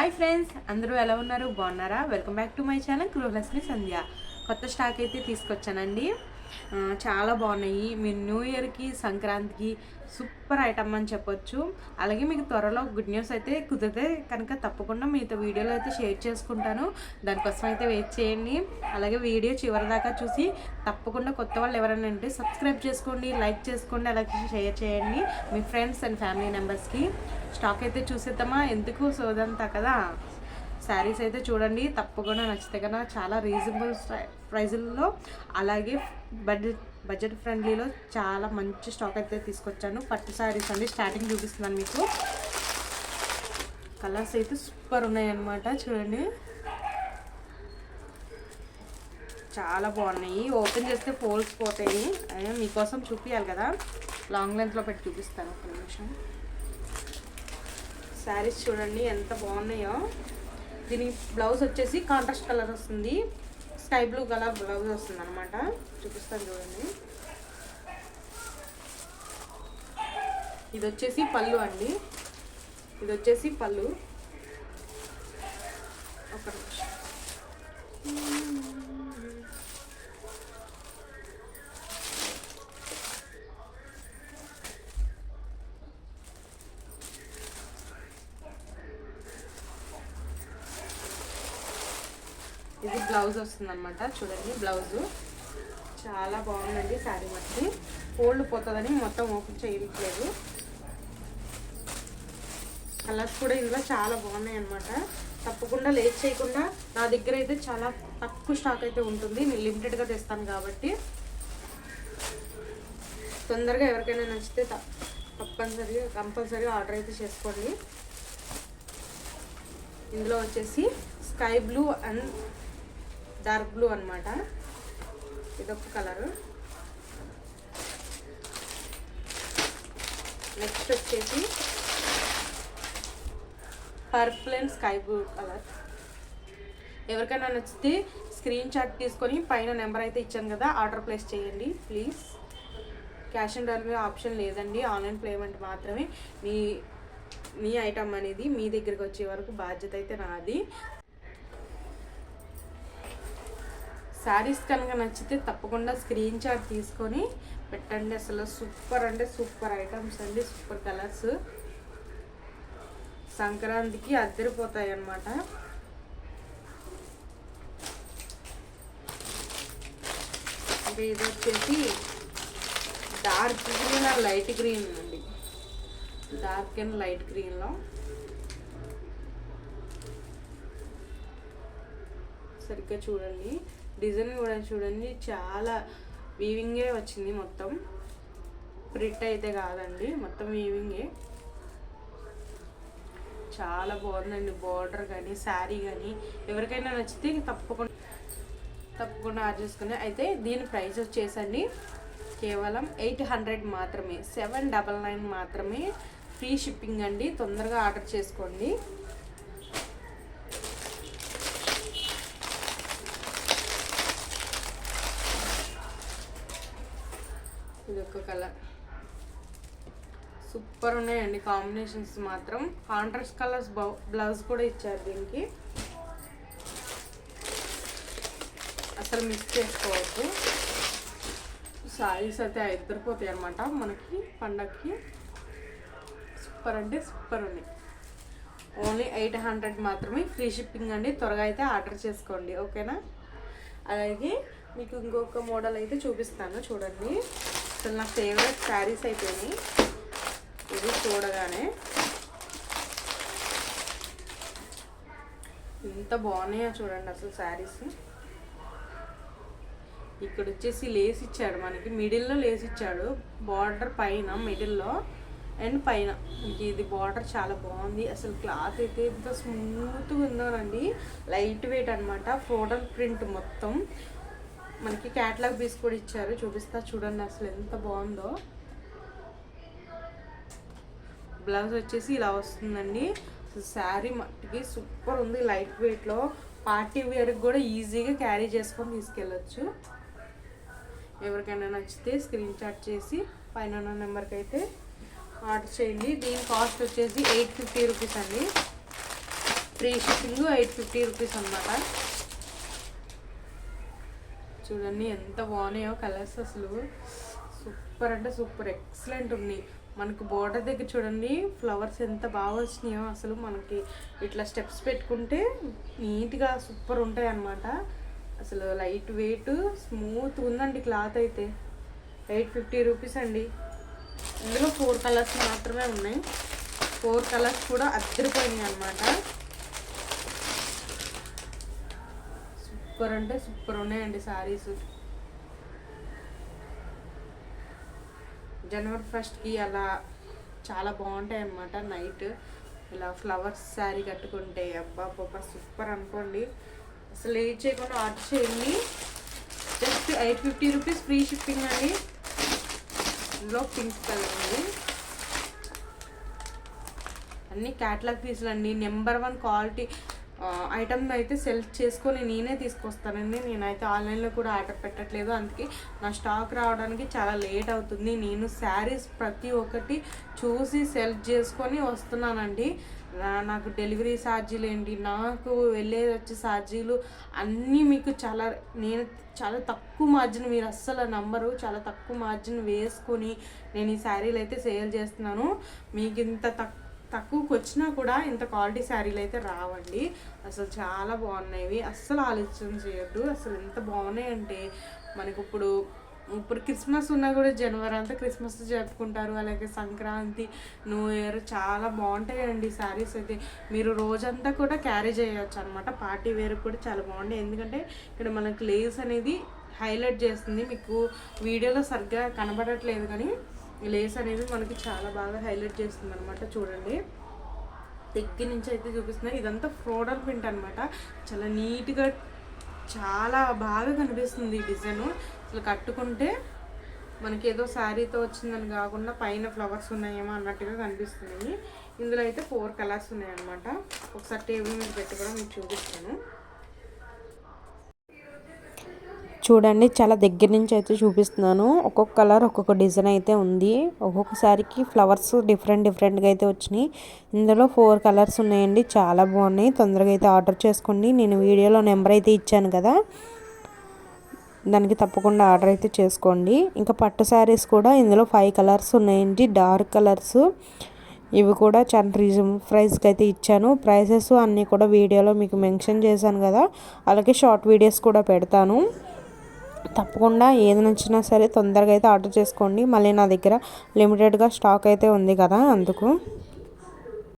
Hi friends అందరూ ఎలా ఉన్నారు? బాగున్నారా? Welcome back to my channel Gruhalakshmi Sandhya కొత్త స్టాక్ అయితే తీసుకొచ్చానండి. చాలా బాగున్నాయి. మీ న్యూ ఇయర్కి సంక్రాంతికి సూపర్ ఐటమ్ అని చెప్పొచ్చు. అలాగే మీకు త్వరలో గుడ్ న్యూస్ అయితే కుదిరితే కనుక తప్పకుండా మీతో వీడియోలో అయితే షేర్ చేసుకుంటాను. దానికోసం అయితే వెయిట్ చేయండి. అలాగే వీడియో చివరి దాకా చూసి తప్పకుండా కొత్త వాళ్ళు ఎవరైనా ఉంటే సబ్స్క్రైబ్ చేసుకోండి లైక్ చేసుకోండి అలాగే షేర్ చేయండి. మీ ఫ్రెండ్స్ అండ్ ఫ్యామిలీ మెంబర్స్కి. స్టాక్ అయితే చూసేద్దామా? ఎందుకు? సోదంతా కదా. శారీస్ అయితే చూడండి తప్పకుండా నచ్చితే కదా చాలా రీజనబుల్ ప్రైజుల్లో అలాగే బడ్జెట్ బడ్జెట్ ఫ్రెండ్లీలో చాలా మంచి స్టాక్ అయితే తీసుకొచ్చాను. పట్టు శారీస్ అండి స్టార్టింగ్ చూపిస్తున్నాను మీకు. కలర్స్ అయితే సూపర్ ఉన్నాయన్నమాట చూడండి. చాలా బాగున్నాయి. ఓపెన్ చేస్తే ఫోల్స్ పోతాయి. అదే మీకోసం చూపించాలి కదా. లాంగ్ లెంత్లో పెట్టి చూపిస్తాను ఒక నిమిషం. శారీస్ చూడండి ఎంత బాగున్నాయో. దీని బ్లౌజ్ వచ్చేసి కాంట్రాస్ట్ కలర్ వస్తుంది. స్కై బ్లూ కలర్ బ్లౌజ్ వస్తుంది అనమాట చూపిస్తాను చూడండి. ఇది వచ్చేసి పళ్ళు అండి. ఇది వచ్చేసి పళ్ళు. ఒక నిమిషం. ఇది బ్లౌజ్ వస్తుంది అనమాట చూడండి బ్లౌజు. చాలా బాగుందండి శారీ మట్టి. ఫోల్డ్ పోతుందని మొత్తం ఓపెన్ చేయట్లేదు. కలర్స్ కూడా ఇందులో చాలా బాగున్నాయి అనమాట తప్పకుండా లేట్ చేయకుండా నా దగ్గర అయితే చాలా తక్కువ స్టాక్ అయితే ఉంటుంది. నేను లిమిటెడ్గా తెస్తాను కాబట్టి. తొందరగా ఎవరికైనా నచ్చితే త- తప్పనిసరిగా కంపల్సరీగా ఆర్డర్ అయితే చేసుకోండి. ఇందులో వచ్చేసి sky blue and dark blue అనమాట ఇదొక కలరు. నెక్స్ట్ వచ్చేసి purple and sky blue colour. ఎవరికైనా నచ్చితే స్క్రీన్ షాట్ తీసుకొని పైన నెంబర్ అయితే ఇచ్చాను కదా ఆర్డర్ ప్లేస్ చేయండి please. Cash on delivery option లేదండి ఆన్లైన్ పేమెంట్ మాత్రమే. మీ మీ ఐటమ్ అనేది మీ దగ్గరికి వచ్చే వరకు బాధ్యత అయితే నాది. శారీస్ కనుక నచ్చితే తప్పకుండా స్క్రీన్ షాట్ తీసుకొని పెట్టండి. అసలు సూపర్ అంటే సూపర్ ఐటమ్స్ అండి సూపర్ కలర్స్. సంక్రాంతికి అద్దరిపోతాయి అన్నమాట. ఇది వచ్చేసి dark green or light green అండి. డార్క్ అండ్ లైట్ గ్రీన్లో. సరిగ్గా చూడండి. డిజైన్ కూడా చూడండి చాలా వీవింగే వచ్చింది మొత్తం. ప్రింట్ అయితే కాదండి మొత్తం వీవింగే చాలా బాగుందండి బార్డర్ కానీ శారీ కానీ ఎవరికైనా నచ్చితే తప్పకుండా తప్పకుండా ఆర్డర్ చేసుకుని అయితే దీని ప్రైస్ వచ్చేసండి కేవలం ఎయిట్ హండ్రెడ్ మాత్రమే సెవెన్ డబల్ నైన్ మాత్రమే. ఫ్రీ షిప్పింగ్ అండి తొందరగా ఆర్డర్ చేసుకోండి. ఇది ఒక కలర్ సూపర్ ఉన్నాయండి కాంబినేషన్స్ మాత్రం. కాంట్రాస్ట్ కలర్స్ బ్లౌజ్ కూడా ఇచ్చారు దీనికి. అసలు మిస్ చేసుకోవద్దు. సారీస్ అయితే ఇద్దరిపోతాయి అనమాట మనకి పండగకి సూపర్ అంటే సూపర్ ఉన్నాయి ఓన్లీ ఎయిట్ హండ్రెడ్ మాత్రమే. ఫ్రీ షిప్పింగ్ అండి. త్వరగా అయితే ఆర్డర్ చేసుకోండి. ఓకేనా? అలాగే మీకు ఇంకొక మోడల్ అయితే చూపిస్తాను. చూడండి. అసలు నా ఫేవరెట్ శారీస్ అయిపోయినాయి ఇది చూడగానే ఎంత బాగున్నాయో చూడండి అసలు శారీస్ ఇక్కడ వచ్చేసి లేస్ ఇచ్చాడు మనకి. మిడిల్లో లేస్ ఇచ్చాడు. బార్డర్ పైన మిడిల్లో అండ్ పైన. ఇంక ఇది బార్డర్ చాలా బాగుంది. అసలు క్లాత్ అయితే ఎంత స్మూత్గా ఉందోనండి లైట్ వెయిట్ అనమాట ఫ్లోడల్ ప్రింట్ మొత్తం. మనకి క్యాట్లాగ్ పీస్ కూడా ఇచ్చారు. చూపిస్తా చూడండి అసలు ఎంత బాగుందో. బ్లౌజ్ వచ్చేసి ఇలా వస్తుందండి. శారీ మట్టికి సూపర్ ఉంది. లైట్ వెయిట్లో పార్టీ వేర్కి కూడా ఈజీగా క్యారీ చేసుకొని తీసుకెళ్ళొచ్చు. ఎవరికైనా నచ్చితే స్క్రీన్ షాట్ చేసి పైన ఉన్న నెంబర్కి అయితే ఆర్డర్ చేయండి. దీని కాస్ట్ వచ్చేసి ఎయిట్ ఫిఫ్టీ రూపీస్ అండి. Free shipping eight fifty rupees అనమాట చూడండి ఎంత బాగున్నాయో కలర్స్ అసలు. సూపర్ అంటే సూపర్ ఎక్సలెంట్ ఉన్నాయి. మనకు బోర్డర్ దగ్గర చూడండి ఫ్లవర్స్ ఎంత బాగా వచ్చినాయో అసలు మనకి ఇట్లా స్టెప్స్ పెట్టుకుంటే నీట్గా సూపర్ ఉంటాయి అన్నమాట. అసలు లైట్ వెయిట్ స్మూత్ ఉందండి క్లాత్ అయితే. ఎయిట్ ఫిఫ్టీ రూపీస్ అండి. ఇందులో ఫోర్ కలర్స్ మాత్రమే ఉన్నాయి. ఫోర్ కలర్స్ కూడా అద్దరిపోయినాయి అనమాట సూపర్ అంటే సూపర్ ఉన్నాయండి సారీస్. జనవరి ఫస్ట్కి అలా చాలా బాగుంటాయి అన్నమాట నైట్. ఇలా ఫ్లవర్స్ శారీ కట్టుకుంటే అబ్బా అబ్బా సూపర్ అనుకోండి. అసలు ఏం చేయకుండా ఆర్డర్ చేయండి. Just eight fifty rupees free shipping అండి. ఇందులో పింక్ కలర్ ఉంది. అన్ని క్యాటలాగ్ పీసులు అండి. నెంబర్ వన్ క్వాలిటీ ఐటమ్ అయితే సెలెక్ట్ చేసుకొని నేనే తీసుకొస్తానండి. నేనైతే ఆన్లైన్లో కూడా ఆర్డర్ పెట్టట్లేదు. అందుకే నా స్టాక్ రావడానికి చాలా లేట్ అవుతుంది. నేను శారీస్ ప్రతి ఒక్కటి చూసి సెలెక్ట్ చేసుకొని వస్తున్నానండి. నాకు డెలివరీ ఛార్జీలు ఏంటి? నాకు వెళ్ళేది వచ్చే ఛార్జీలు అన్నీ మీకు చాలా నేను చాలా తక్కువ మార్జిన్ మీరు అస్సలు నంబరు చాలా తక్కువ మార్జిన్ వేసుకొని నేను ఈ శారీలు అయితే సేల్ చేస్తున్నాను. మీకు ఇంత తక్కువ తక్కువకి వచ్చినా కూడా ఇంత క్వాలిటీ శారీలు అయితే రావండి. అసలు చాలా బాగున్నాయి అస్సలు ఆలోచన చేయొద్దు. అసలు ఎంత బాగున్నాయి అంటే మనకి ఇప్పుడు ఇప్పుడు క్రిస్మస్ ఉన్నా కూడా జనవరి అంతా క్రిస్మస్ జరుపుకుంటారు. అలాగే సంక్రాంతి న్యూ ఇయర్ చాలా బాగుంటాయండి శారీస్ అయితే. మీరు రోజంతా కూడా క్యారీ చేయవచ్చు అనమాట పార్టీ వేర్ కూడా చాలా బాగుంటాయి. ఎందుకంటే ఇక్కడ మనకు లేస్ అనేది హైలైట్ చేస్తుంది. మీకు వీడియోలో సరిగ్గా కనబడట్లేదు కానీ లేస్ అనేది మనకి చాలా బాగా హైలైట్ చేస్తుంది అనమాట చూడండి. దగ్గర నుంచి అయితే చూపిస్తున్నా ఇదంతా ఫ్రోడల్ ప్రింట్ అనమాట చాలా నీట్గా చాలా బాగా కనిపిస్తుంది ఈ డిజైన్. అసలు కట్టుకుంటే మనకి ఏదో శారీతో వచ్చిందని కాకుండా పైన ఫ్లవర్స్ ఉన్నాయేమో అన్నట్టుగా కనిపిస్తుంది. ఇందులో అయితే ఫోర్ కలర్స్ ఉన్నాయన్నమాట. ఒకసారి టేబుల్ మీద పెట్టి కూడా మీకు చూపిస్తాను. చూడండి చాలా దగ్గర నుంచి అయితే చూపిస్తున్నాను. ఒక్కొక్క కలర్ ఒక్కొక్క డిజైన్ అయితే ఉంది. ఒక్కొక్కసారికి ఫ్లవర్స్ డిఫరెంట్ డిఫరెంట్గా అయితే వచ్చినాయి. ఇందులో ఫోర్ కలర్స్ ఉన్నాయండి. చాలా బాగున్నాయి. తొందరగా అయితే ఆర్డర్ చేసుకోండి. నేను వీడియోలో నెంబర్ అయితే ఇచ్చాను కదా. దానికి తప్పకుండా ఆర్డర్ అయితే చేసుకోండి. ఇంకా పట్టు శారీస్ కూడా ఇందులో ఫైవ్ కలర్స్ ఉన్నాయండి. Dark colours. ఇవి కూడా చాలా రీజన్ ప్రైస్కి అయితే ఇచ్చాను. ప్రైసెస్ అన్నీ కూడా వీడియోలో మీకు మెన్షన్ చేశాను కదా. అలాగే షార్ట్ వీడియోస్ కూడా పెడతాను. తప్పకుండా ఏది నచ్చినా సరే తొందరగా అయితే ఆర్డర్ చేసుకోండి. మళ్ళీ నా దగ్గర లిమిటెడ్గా స్టాక్ అయితే ఉంది కదా అందుకు.